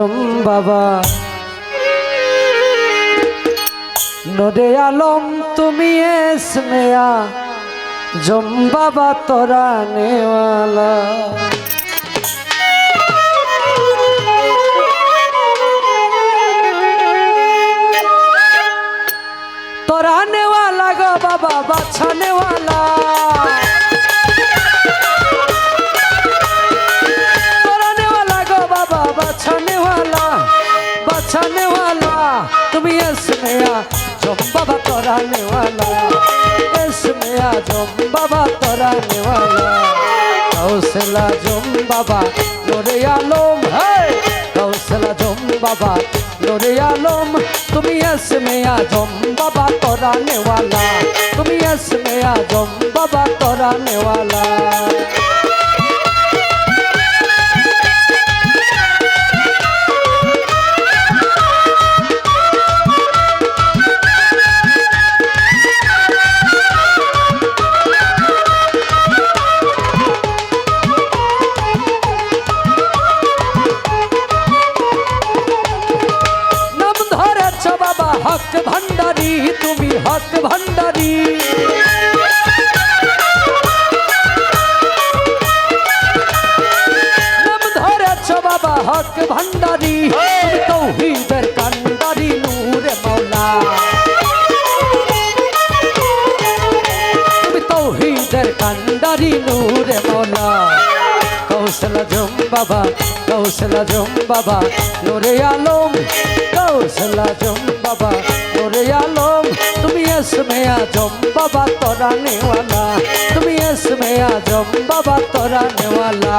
বাবা। নদে আলম, তুমি এসমেয়া জম বাবা, তোরা নেওয়ালা। তোরা নেওয়ালা গো বাবা, বাছা নেওয়ালা। তোরা নেওয়ালা এসমে আজম বাবা তোরা নেওয়ালা কৌশলা জম বাবা নোরে আলম হে কৌশলা জম বাবা নোরে আলম তুমি এসমে জম বাবা তোরা নেওয়ালা তুমি এসমে জম বাবা তোরা নেওয়ালা হক ভান্ডারি তুমি হক ভান্ডারি নাম ধরেছ বাবা হক ভান্ডারি তুমি তৌহিদের কান্ডারি নূরে মৌলা তুমি তৌহিদের কান্ডারি নূরে মৌলা কৌশল জম বাবা, কৌশলা জম বাবা, নোরে আলম, কৌশলা জম বাবা, নোরে আলম, তুমি এসমে আজম বাবা, তোরা নেওয়ালা, তুমি এসমে আজম বাবা, তোরা নেওয়ালা।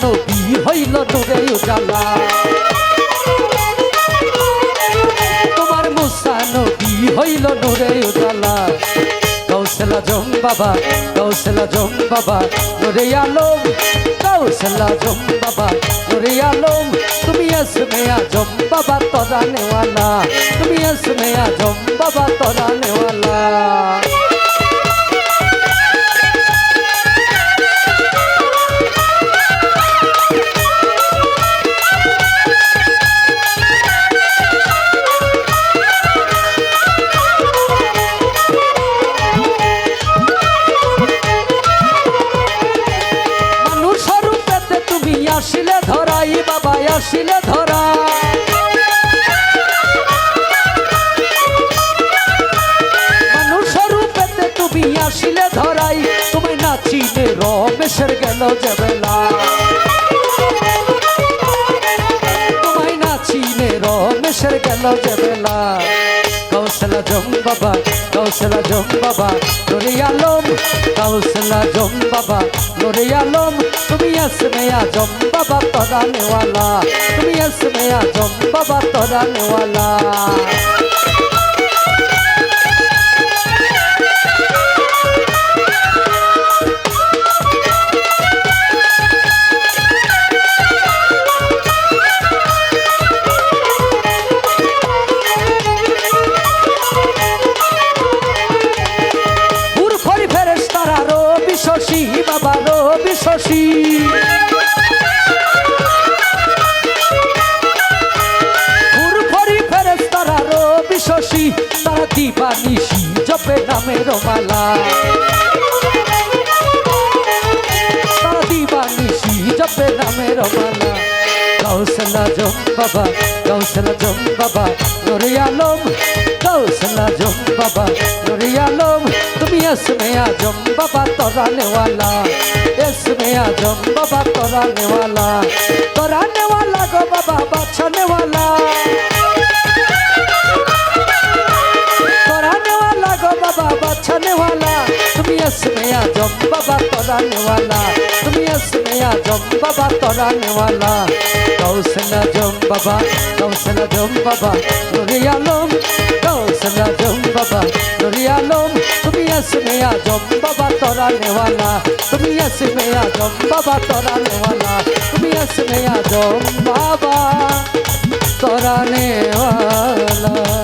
মুসা নবী হইল নূরে উজালা? তোমার মুসা নবী হইল নূরে উজালা? কৌশলা জম বাবা কৌশলা জম বাবা, নুরে আলম কৌশলা জম বাবা, নুরে আলম, তুমি এসমে আজম বাবা, তোরা নেওয়ালা। তুমি এসমে আজম বাবা, তোরা নেওয়ালা। বাবা আসিলে ধরা। মানুষ রূপেতে তুমি আসিলে ধরাই, তুমি নাচিলে রমেশের গেল যে বেলা তোমায় নাচিলে রমেশের গেল যে বেলা কৌশলা জম বাবা কৌশলা জম বাবা, নুরে আলম কৌশলা জম বাবা, নুরে আলম, তুমি এসমে আজম বাবা, তোরা নেওয়ালা, তুমি এসমে আজম বাবা, তোরা নেওয়ালা। বাবা রবি শশী তারা রবি শশী তারা দিবা নিশি, জপে নামের মালা। তারা দিবা নিশি, জপে নামের মালা। কৌশলা জম বাবা কৌশলা জম বাবা নুরিয়ালম কৌশলা জম বাবা নুরিয়ালম इसमें आजम बाबा तोराने वाला इसमें आजम बाबा तोराने वाला तोराने वाला गो बाबा बचाने वाला तोराने वाला गो बाबा बचाने वाला तुम इसमें आजम बाबा तोराने वाला तुम इसमें आजम बाबा तोराने वाला कौशल जम बाबा कौशल जम बाबा दुरिया लोम कौशल जम बाबा दुरिया इसमें आ जम बाबा तोरा नेवाला तुम इसमें आ जम बाबा तोरा नेवाला तुम इसमें आ जम बाबा तोरा नेवाला